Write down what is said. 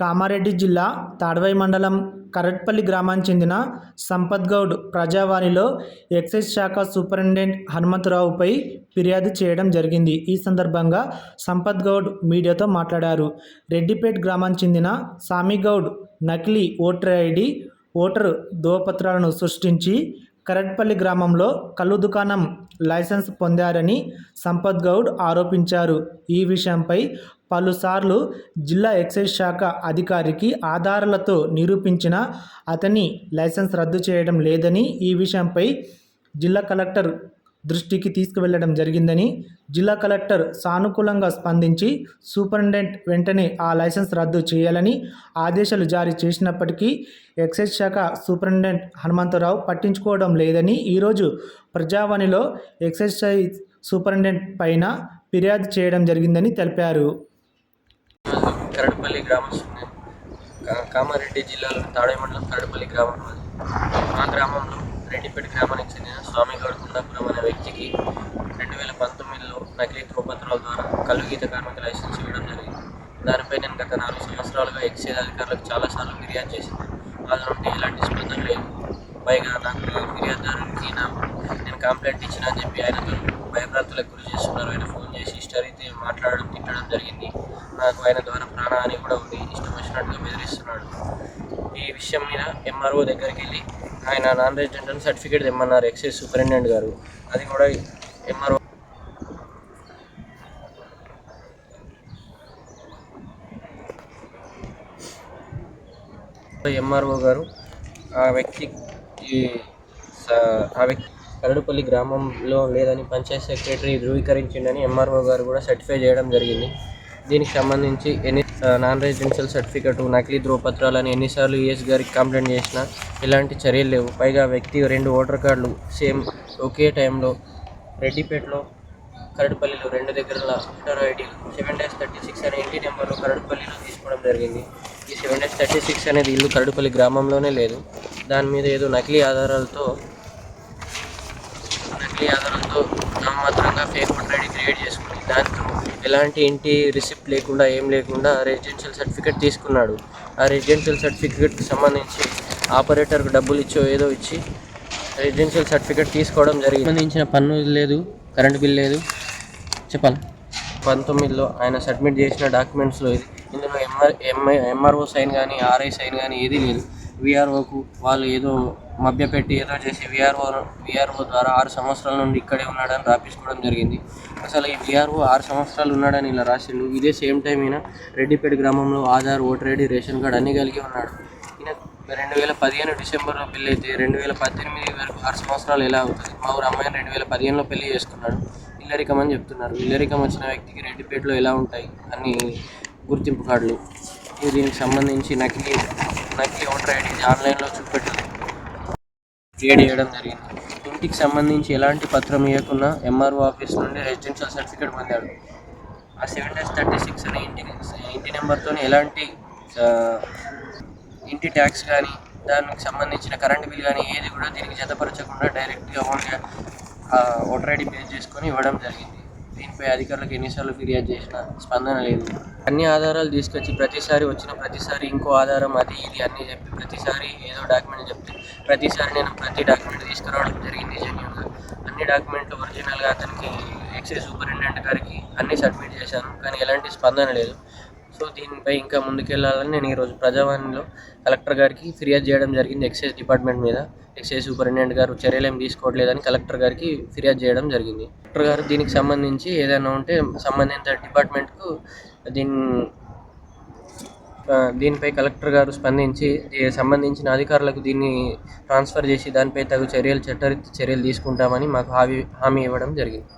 కామారెడ్డి జిల్లా తాడవై మండలం కరట్పల్లి గ్రామానికి చెందిన సంపత్ గౌడ్ ప్రజావాణిలో ఎక్సైజ్ శాఖ సూపరింటెండెంట్ హనుమంతరావుపై ఫిర్యాదు చేయడం జరిగింది. ఈ సందర్భంగా సంపత్ గౌడ్ మీడియాతో మాట్లాడారు. రెడ్డిపేట్ గ్రామానికి చెందిన సామిగౌడ్ నకిలీ ఓటర్ ఐడి ఓటర్ ధృవపత్రాలను సృష్టించి కరట్పల్లి గ్రామంలో కళ్ళు దుకాణం లైసెన్స్ పొందారని సంపత్ గౌడ్ ఆరోపించారు. ఈ విషయంపై పలుసార్లు జిల్లా ఎక్సైజ్ శాఖ అధికారికి ఆధారాలతో నిరూపించిన అతని లైసెన్స్ రద్దు చేయడం లేదని ఈ విషయంపై జిల్లా కలెక్టర్ దృష్టికి తీసుకువెళ్ళడం జరిగిందని జిల్లా కలెక్టర్ సానుకూలంగా స్పందించి సూపరింటెండెంట్ వెంటనే ఆ లైసెన్స్ రద్దు చేయాలని ఆదేశాలు జారీ చేసినప్పటికీ ఎక్సైజ్ శాఖ సూపరింటెండెంట్ హనుమంతరావు పట్టించుకోవడం లేదని ఈరోజు ప్రజావాణిలో ఎక్సైజ్ సూపరింటెండెంట్ పైన ఫిర్యాదు చేయడం జరిగిందని తెలిపారు. కరడపల్లి గ్రామస్తుని కామారెడ్డి జిల్లాలో తాడే మండలం కరడపల్లి గ్రామం మాది. మా గ్రామంలో రెడ్డిపేట గ్రామానికి చెందిన స్వామిగౌడ్ కుండాపురం అనే వ్యక్తికి రెండు వేల పంతొమ్మిదిలో నకిలీ ధ్రువపత్రాల ద్వారా కలుగీత కార్మిక లైసెన్స్ ఇవ్వడం జరిగింది. దానిపై నేను గత నాలుగు సంవత్సరాలుగా ఎక్సైజ్ అధికారులకు చాలాసార్లు ఫిర్యాదు చేసింది. వాళ్ళ నుండి ఎలాంటి స్పందన లేదు. పైగా నాకు ఫిర్యాదుదారునికి నా నేను కంప్లైంట్ ఇచ్చిన అని చెప్పి ఆయనతో భయభ్రాంతులకు గురి చేస్తున్నారు. ఆయన ఫోన్ చేసి ఇష్టరీతి మాట్లాడడం తిట్టడం జరిగింది. నాకు ఆయన ద్వారా ప్రాణహాని కూడా ఉంది. ఇష్టం వచ్చినట్టుగా బెదిరిస్తున్నాడు. ఈ విషయం మీద ఎంఆర్ఓ దగ్గరికి వెళ్ళి ఆయన నాన్ రెసిడెంట్ సర్టిఫికేట్ తెమ్మన్నారు ఎక్సైజ్ సూపరింటెండెంట్ గారు. అది కూడా ఎంఆర్ఓ ఎంఆర్ఓ గారు ఆ వ్యక్తి ఆ వ్యక్తి కరడుపల్లి గ్రామంలో లేదని పంచాయత్ సెక్రటరీ ధృవీకరించిండని ఎంఆర్ఓ గారు కూడా సర్టిఫై చేయడం జరిగింది. దీనికి సంబంధించి ఎన్ని నాన్ రెసిడెన్షియల్ సర్టిఫికెట్ నకిలీ ధ్రువపత్రాలని ఎన్నిసార్లు ఈఎస్ గారికి కంప్లైంట్ చేసినా ఇలాంటి చర్యలు లేవు. పైగా వ్యక్తి రెండు ఓటర్ కార్డులు సేమ్ ఒకే టైంలో రెడ్డిపేటలో కరడుపల్లిలో రెండు దగ్గర voter ID seven dash thirty six అనే ఇంటి నెంబర్లో కరడుపల్లిలో తీసుకోవడం జరిగింది. ఈ సెవెన్ డాష్ థర్టీ సిక్స్ అనేది ఇల్లు కరడుపల్లి గ్రామంలోనే లేదు. దాని మీద ఏదో నకిలీ ఆధారాలతో నకిలీ ఆధారాలతో నామమాత్రంగా ఫేక్ ఐడి క్రియేట్ చేసుకుని దాంతో ఎలాంటి ఇంటి రిసిప్ట్ లేకుండా ఏం లేకుండా రెసిడెన్షియల్ సర్టిఫికేట్ తీసుకున్నాడు. ఆ రెసిడెన్షియల్ సర్టిఫికేట్కి సంబంధించి ఆపరేటర్కి డబ్బులు ఇచ్చో ఏదో ఇచ్చి రెసిడెన్షియల్ సర్టిఫికేట్ తీసుకోవడం జరిగింది. సంబంధించిన పన్ను లేదు కరెంట్ బిల్ లేదు. చెప్పాలి? పంతొమ్మిదిలో ఆయన సబ్మిట్ చేసిన డాక్యుమెంట్స్లో ఇది. ఇందులో ఎంఆర్ ఎంఐ ఎంఆర్ఓ సైన్ కానీ ఆర్ఐ సైన్ కానీ ఏదీ లేదు. విఆర్ఓకు వాళ్ళు ఏదో మభ్యపెట్టి ఏదో చేసి విఆర్ఓ విఆర్ఓ ద్వారా ఆరు సంవత్సరాల నుండి ఇక్కడే ఉన్నాడని రాపించుకోవడం జరిగింది. అసలు ఈ విఆర్ఓ ఆరు సంవత్సరాలు ఉన్నాడని ఇలా రాసిండు ఇదే సేమ్ టైం ఈయన రెడ్డిపేట గ్రామంలో Aadhaar voter ID ration card అన్నీ కలిగి ఉన్నాడు. ఈయన రెండు వేల పదిహేను డిసెంబర్లో పెళ్ళి అయితే రెండు వేల పద్దెనిమిది వరకు ఆరు సంవత్సరాలు ఎలా అవుతుంది? మా ఊరు అమ్మాయిని రెండు వేల పదిహేనులో పెళ్ళి చేసుకున్నాడు. ఇల్లరికం అని చెప్తున్నారు. ఇల్లరికం వచ్చిన వ్యక్తికి రెడ్డిపేటలో ఎలా ఉంటాయి? అన్ని గుర్తింపు కార్డులు. దీనికి సంబంధించి నకిలీ నకిలీ ఓటర్ ఐడి ఆన్లైన్లో చూపెట్టి క్రియేట్ చేయడం జరిగింది. ఇంటికి సంబంధించి ఎలాంటి పత్రం ఇవ్వకుండా ఎంఆర్ఓ ఆఫీస్ నుండి రెసిడెన్షియల్ సర్టిఫికేట్ పొందాడు. ఆ సెవెన్ డేస్ థర్టీ సిక్స్ అనే ఇంటి ఇంటి నెంబర్తో ఎలాంటి ఇంటి ట్యాక్స్ కానీ దానికి సంబంధించిన కరెంట్ బిల్ కానీ ఏది కూడా దీనికి జతపరచకుండా డైరెక్ట్గా ఓన్గా ఓటర్ ఐడి పే చేసుకొని ఇవ్వడం జరిగింది. దీనిపై అధికారులకు ఎన్నిసార్లు ఫిర్యాదు చేసినా స్పందన లేదు. అన్ని ఆధారాలు తీసుకొచ్చి ప్రతిసారి వచ్చిన ప్రతిసారి ఇంకో ఆధారం అది ఇది అన్నీ చెప్పి ప్రతిసారి ఏదో డాక్యుమెంట్ చెప్తే ప్రతిసారి నేను ప్రతి డాక్యుమెంట్ తీసుకురావడం జరిగింది జెన్యున్గా. అన్ని డాక్యుమెంట్లు ఒరిజినల్గా అతనికి ఎక్సైజ్ సూపరింటెండెంట్ గారికి అన్నీ సబ్మిట్ చేశాను. కానీ ఎలాంటి స్పందన లేదు. సో దీనిపై ఇంకా ముందుకెళ్ళాలని నేను ఈరోజు ప్రజావాణిలో కలెక్టర్ గారికి ఫిర్యాదు చేయడం జరిగింది ఎక్సైజ్ డిపార్ట్మెంట్ మీద. ఎక్సైజ్ సూపరింటెండెంట్ గారు చర్యలు ఏం తీసుకోవట్లేదని కలెక్టర్ గారికి ఫిర్యాదు చేయడం జరిగింది. కలెక్టర్ గారు దీనికి సంబంధించి ఏదైనా ఉంటే సంబంధిత డిపార్ట్మెంట్కు దీని దీనిపై కలెక్టర్ గారు స్పందించి సంబంధించిన అధికారులకు దీన్ని ట్రాన్స్ఫర్ చేసి దానిపై తగు చర్యలు చట్టరీత్యా చర్యలు తీసుకుంటామని మాకు హామీ హామీ ఇవ్వడం జరిగింది.